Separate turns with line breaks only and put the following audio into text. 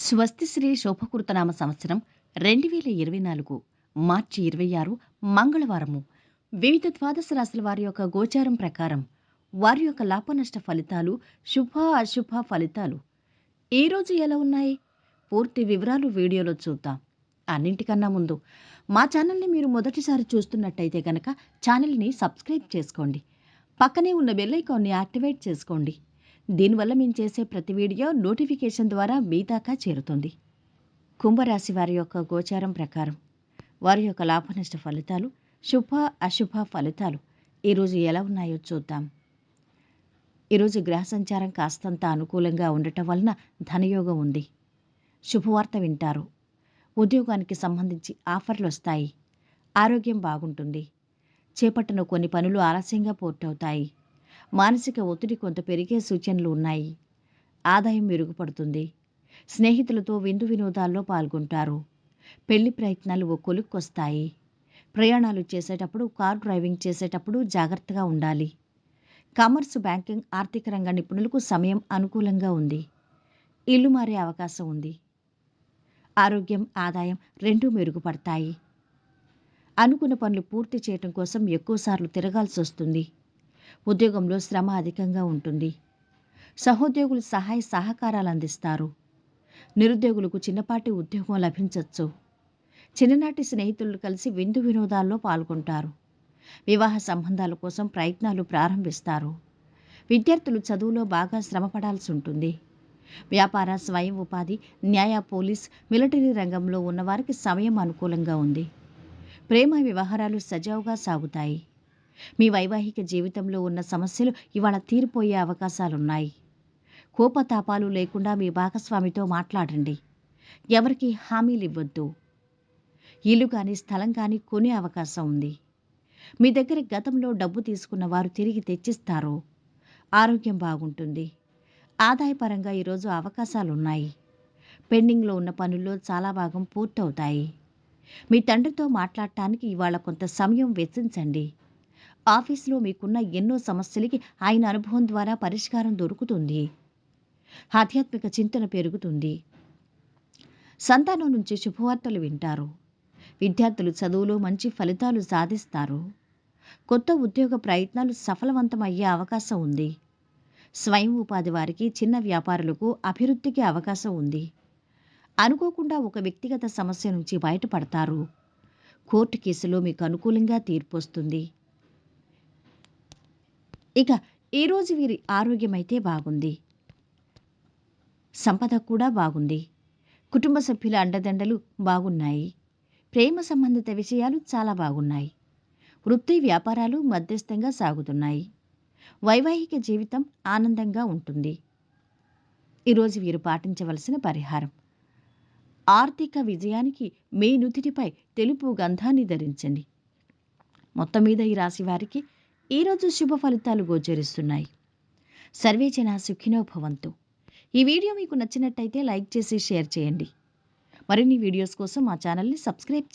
స్వస్తి శ్రీ శోభకృతనామ సంవత్సరం రెండు వేల ఇరవై నాలుగు మార్చి ఇరవై ఆరు మంగళవారము. వివిధ ద్వాదశ రాశుల వారి యొక్క గోచారం ప్రకారం వారి యొక్క లాభనష్ట ఫలితాలు శుభ అశుభ ఫలితాలు. ఈరోజు రోజు ఎలా ఉన్నాయి? పూర్తి వివరాలు వీడియోలో చూద్దాం. అన్నింటికన్నా ముందు మా ఛానల్ని మీరు మొదటిసారి చూస్తున్నట్టయితే కనుక ఛానల్ని సబ్స్క్రైబ్ చేసుకోండి. పక్కనే ఉన్న బెల్ ఐకాన్ని యాక్టివేట్ చేసుకోండి. దీనివల్ల మేము చేసే ప్రతి వీడియో నోటిఫికేషన్ ద్వారా మీ దాకా చేరుతుంది. కుంభరాశి వారి యొక్క గోచారం ప్రకారం వారి యొక్క లాభనష్ట ఫలితాలు శుభ అశుభ ఫలితాలు ఈరోజు ఎలా ఉన్నాయో చూద్దాం. ఈరోజు గ్రహ సంచారం కాస్తంత అనుకూలంగా ఉండటం వలన ధనయోగం ఉంది. శుభవార్త వింటారు. ఉద్యోగానికి సంబంధించి ఆఫర్లు వస్తాయి. ఆరోగ్యం బాగుంటుంది. చేపట్టిన కొన్ని పనులు ఆలస్యంగా పూర్తవుతాయి. మానసిక ఒత్తిడి కొంత పెరిగే సూచనలు ఉన్నాయి. ఆదాయం మెరుగుపడుతుంది. స్నేహితులతో విందు వినోదాల్లో పాల్గొంటారు. పెళ్ళి ప్రయత్నాలు ఓ కొలుక్కొస్తాయి. ప్రయాణాలు చేసేటప్పుడు కార్ డ్రైవింగ్ చేసేటప్పుడు జాగ్రత్తగా ఉండాలి. కామర్స్ బ్యాంకింగ్ ఆర్థిక రంగ నిపుణులకు సమయం అనుకూలంగా ఉంది. ఇల్లు మారే అవకాశం ఉంది. ఆరోగ్యం ఆదాయం రెండూ మెరుగుపడతాయి. అనుకున్న పనులు పూర్తి చేయటం కోసం ఎక్కువసార్లు తిరగాల్సి వస్తుంది ఉద్యోగంలో శ్రమ అధికంగా ఉంటుంది. సహోద్యోగులు సహాయ సహకారాలు అందిస్తారు. నిరుద్యోగులకు చిన్నపాటి ఉద్యోగం లభించవచ్చు చిన్ననాటి స్నేహితులు కలిసి విందు వినోదాల్లో పాల్గొంటారు. వివాహ సంబంధాల కోసం ప్రయత్నాలు ప్రారంభిస్తారు. విద్యార్థులు చదువులో బాగా శ్రమపడాల్సి ఉంటుంది. వ్యాపార స్వయం ఉపాధి న్యాయ పోలీస్ మిలిటరీ రంగంలో ఉన్నవారికి సమయం అనుకూలంగా ఉంది. ప్రేమ వ్యవహారాలు సజావుగా సాగుతాయి. మీ వైవాహిక జీవితంలో ఉన్న సమస్యలు ఇవాళ తీరిపోయే అవకాశాలున్నాయి. కోపతాపాలు లేకుండా మీ భాగస్వామితో మాట్లాడండి. ఎవరికి హామీలు ఇవ్వద్దు ఇల్లు కానీ స్థలం కానీ కొనే అవకాశం ఉంది. మీ దగ్గర గతంలో డబ్బు తీసుకున్న వారు తిరిగి తెచ్చిస్తారు. ఆరోగ్యం బాగుంటుంది. ఆదాయపరంగా ఈరోజు అవకాశాలున్నాయి. పెండింగ్లో ఉన్న పనుల్లో చాలా భాగం పూర్తవుతాయి. మీ తండ్రితో మాట్లాడటానికి ఇవాళ కొంత సమయం వెచ్చించండి. ఆఫీసులో మీకున్న ఎన్నో సమస్యలకి ఆయన అనుభవం ద్వారా పరిష్కారం దొరుకుతుంది. ఆధ్యాత్మిక చింతన పెరుగుతుంది. సంతానం నుంచి శుభవార్తలు వింటారు. విద్యార్థులు చదువులో మంచి ఫలితాలు సాధిస్తారు. కొత్త ఉద్యోగ ప్రయత్నాలు సఫలవంతమయ్యే అవకాశం ఉంది. స్వయం ఉపాధి వారికి చిన్న వ్యాపారులకు అభివృద్ధికి అవకాశం ఉంది. అనుకోకుండా ఒక వ్యక్తిగత సమస్య నుంచి బయటపడతారు. కోర్టు కేసులో మీకు అనుకూలంగా తీర్పు వస్తుంది. ఇక ఈరోజు వీరి ఆరోగ్యమైతే బాగుంది. సంపద కూడా బాగుంది. కుటుంబ సభ్యుల అండదండలు బాగున్నాయి. ప్రేమ సంబంధిత విషయాలు చాలా బాగున్నాయి. వృత్తి వ్యాపారాలు మధ్యస్థంగా సాగుతున్నాయి. వైవాహిక జీవితం ఆనందంగా ఉంటుంది. ఈరోజు వీరు పాటించవలసిన పరిహారం. ఆర్థిక విజయానికి మీ నుదిటిపై తెలుపు గంధాన్ని ధరించండి. మొత్తం మీద ఈ రాశి వారికి ఈరోజు శుభ ఫలితాలు గోచరిస్తున్నాయి. సర్వే జన సుఖినో భవంతు ఈ వీడియో మీకు నచ్చినట్టయితే లైక్ చేసి షేర్ చేయండి. మరిన్ని వీడియోస్ కోసం మా ఛానల్ని సబ్స్క్రైబ్